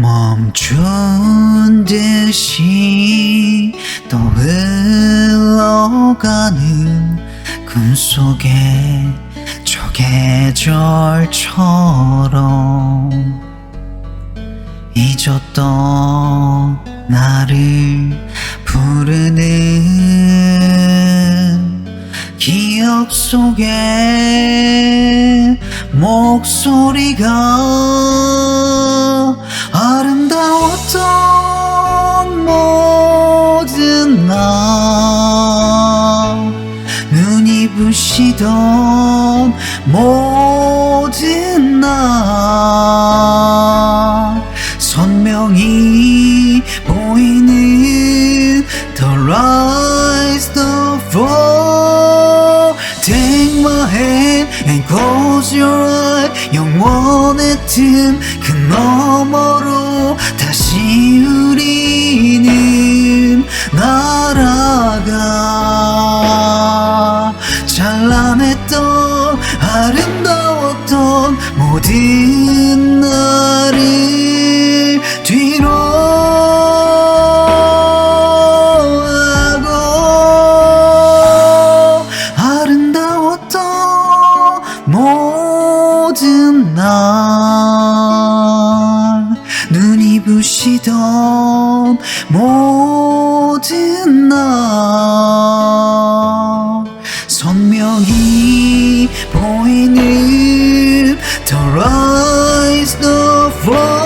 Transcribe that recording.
멈춘 듯이 또 흘러가는 꿈속에 저 계절처럼 잊었던 나를 부르는 기억 속에 목소리가 아름다웠던 모든 나 눈이 부시던 모든 날 선명히 보이는 The rise, the fall Take my hand and close your eye 영원했던 그 너머로 다시 우리는 날아가 찬란했던 아름다웠던 모든 나를 뒤로 하고 아름다웠던 모든 날 부시던 모든 날 선명히 보이는 The rise, street